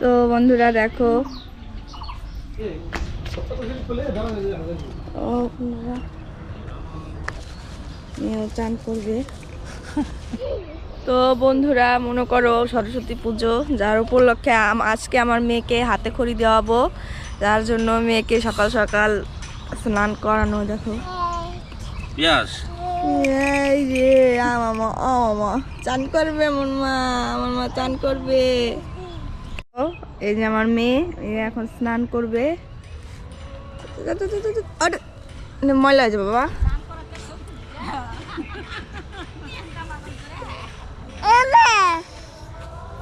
তো বন্ধুরা দেখো। চান করবে। তো বন্ধুরা, মনে করো সরস্বতী পুজো, যার উপলক্ষে আজকে আমার মেয়েকে হাতে খড়ি দেওয়াবো। যার জন্য মেয়েকে সকাল সকাল স্নান করানো দেখো। পিয়াস। এই রে আমার ও মা চান করবে আমার মা আমার মা চান করবে। ও, এই যে আমার মেয়ে এখন স্নান করবে। ময়লা হয়ে যাবে বাবা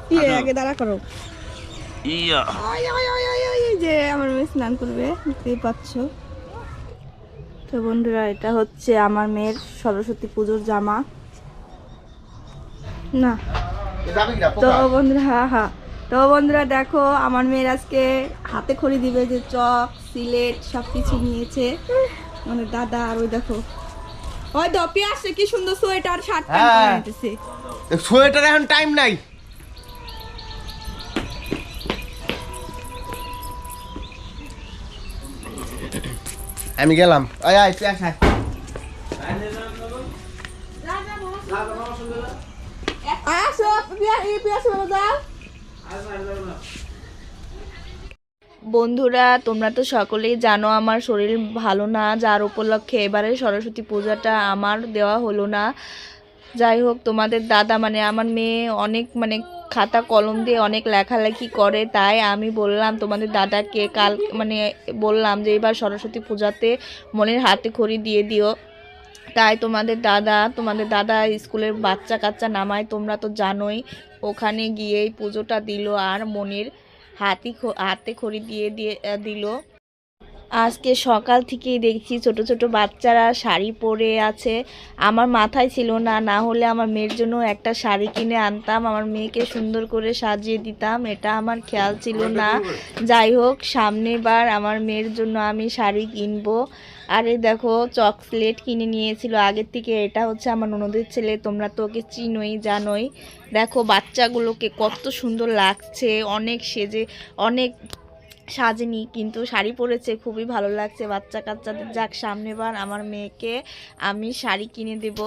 কি আগে দাঁড়া করো। ইয়া। স্নান করবে দেখতেই পাচ্ছ। তো বন্ধুরা এটা হচ্ছে আমার মেয়ের সরস্বতী পুজোর জামা। না। তো বন্ধুরা হ্যাঁ হ্যাঁ তো বন্ধুরা দেখো আমার মেয়ের আজকে হাতে খড়ি দিবে যে চক সিলেট সব কিছু নিয়েছে। মানে দাদা আর ওই দেখো। ওই দপি আসছে কি সুন্দর সোয়েটার শার্ট প্যান্ট হ্যাঁ। সোয়েটার এখন টাইম নাই। আমি গেলাম। বন্ধুরা, তোমরা তো সকলেই জানো আমার শরীর ভালো না, যার উপলক্ষে এবারে সরস্বতী পূজাটা আমার দেওয়া হলো না। যাই হোক, তোমাদের দাদা মানে আমার মেয়ে অনেক মানে খাতা কলম দিয়ে অনেক লেখালেখি করে, তাই আমি বললাম তোমাদের দাদাকে কাল মানে বললাম যে এবার সরস্বতী পূজাতে মনের হাতে খড়ি দিয়ে দিও। তাই তোমাদের দাদা তোমাদের দাদা স্কুলের বাচ্চা কাচ্চা নামায়, তোমরা তো জানোই, ওখানে গিয়েই পুজোটা দিল আর মনির হাতি হাতে খড়ি দিয়ে দিয়ে দিল। আজকে সকাল থেকেই দেখছি ছোট ছোট বাচ্চারা শাড়ি পরে আছে। আমার মাথায় ছিল না না হলে আমার মেয়ের জন্য একটা শাড়ি কিনে আনতাম আমার মেয়েকে সুন্দর করে সাজিয়ে দিতাম এটা আমার খেয়াল ছিল না। যাই হোক সামনেবার আমার মেয়ের জন্য আমি শাড়ি কিনবো। আরে দেখো চকলেট কিনে নিয়েছিল আগের থেকে এটা হচ্ছে আমার ননদের ছেলে তোমরা তো ওকে চিনোই জানোই। দেখো বাচ্চাগুলোকে কত সুন্দর লাগছে অনেক সেজে অনেক সাজেনি কিন্তু শাড়ি পরেছে খুবই ভালো লাগছে। বাচ্চা কাচ্চাদের যাক সামনেবার আমার মেয়েকে আমি শাড়ি কিনে দেব।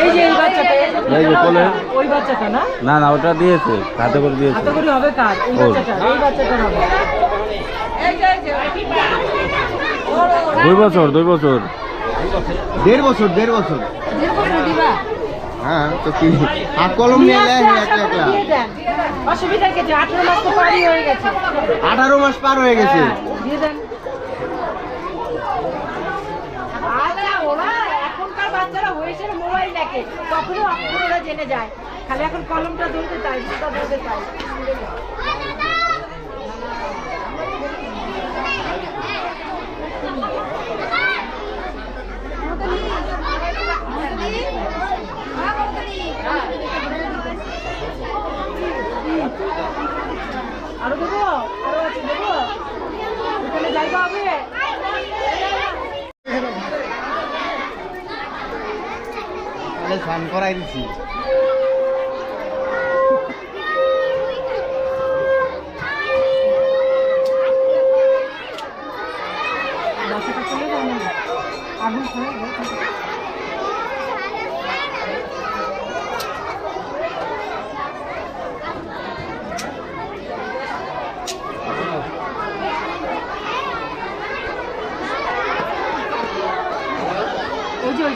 এই যে এই বাচ্চাটা এই যে- এই যে কোলে। ওই বাচ্চাটা না? না না ওটা দিয়েছে হাতে করে দিয়েছে। হবে কার? এই বাচ্চাটা এই বাচ্চাটা হবে। দুই বছর দুই বছর। দেড় বছর দেড় বছর। হ্যাঁ তো কি? হাত কলম নিয়ে একলা একলা অসুবিধা কিছু আঠারো মাস তো পারই হয়ে গেছে? আঠারো মাস পার হয়ে গেছে। হ্যাঁ, তখনও অক্ষরটা জেনে যায়। খালি এখন কলমটা ধরতে চাই ধরতে চাই আরও দেবো আরও আছে দেবো ওখানে জায়গা হবে তাহলে স্নান করাই দিছি। আগুন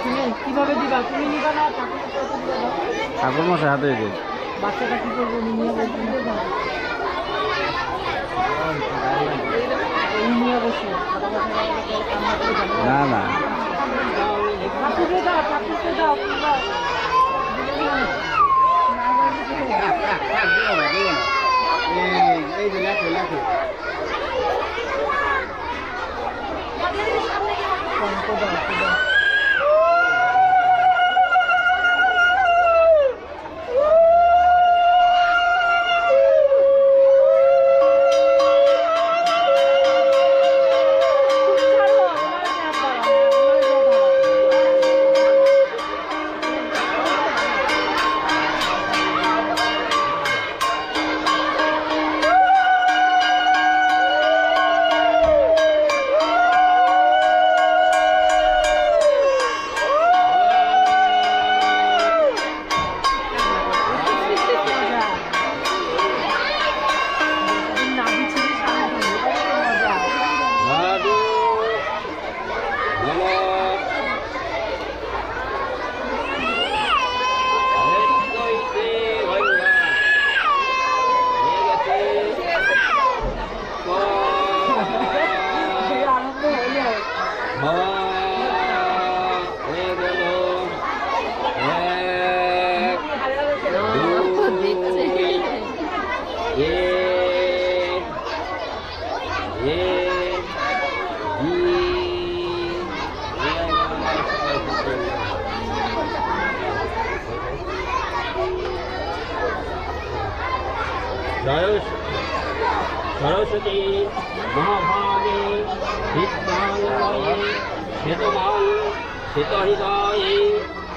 কীভাবে দিবা? তুমি নিবা না। ঠাকুর মশাই হাতে দিয়েছে বাচ্চাটা কি করব? নিয়ে না না। এই এই যে লেখো লেখো সরস্বতী মহাভাগে বিদ্যালয়ে শ্বেতমান শ্বেতহৃদয়ে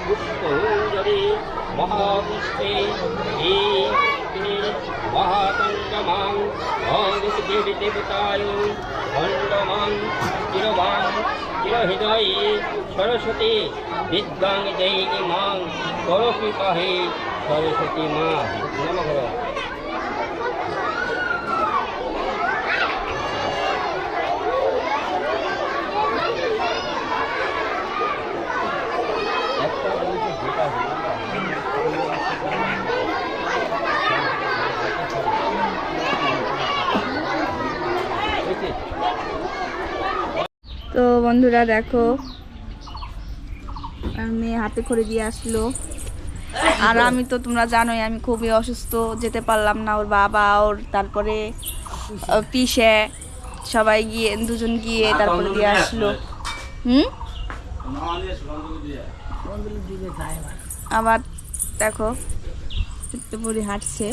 পুষ্পঞ্জলি মহাবিশ্বে এই মহাতঙ্গমাং অঙ্গতি দেবী দেবতায় খণ্ডমাং চিরবাং চিরহৃদয়ে সরস্বতী বিদ্যাং দেয়ী মাং করকৃপাহে সরস্বতী মা নমঃ তো বন্ধুরা দেখো মেয়ে হাতে করে দিয়ে আসলো। আর আমি তো তোমরা জানোই, আমি খুবই অসুস্থ, যেতে পারলাম না। ওর বাবা, ওর তারপরে পিসে, সবাই গিয়ে, দুজন গিয়ে তারপরে দিয়ে আসলো। হুম? আবার দেখো হাঁটছে।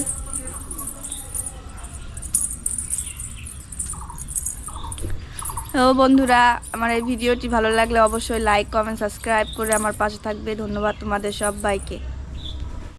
তো বন্ধুরা, আমার এই ভিডিওটি ভালো লাগলে অবশ্যই লাইক কমেন্ট সাবস্ক্রাইব করে আমার পাশে থাকবে। ধন্যবাদ তোমাদের সবাইকে।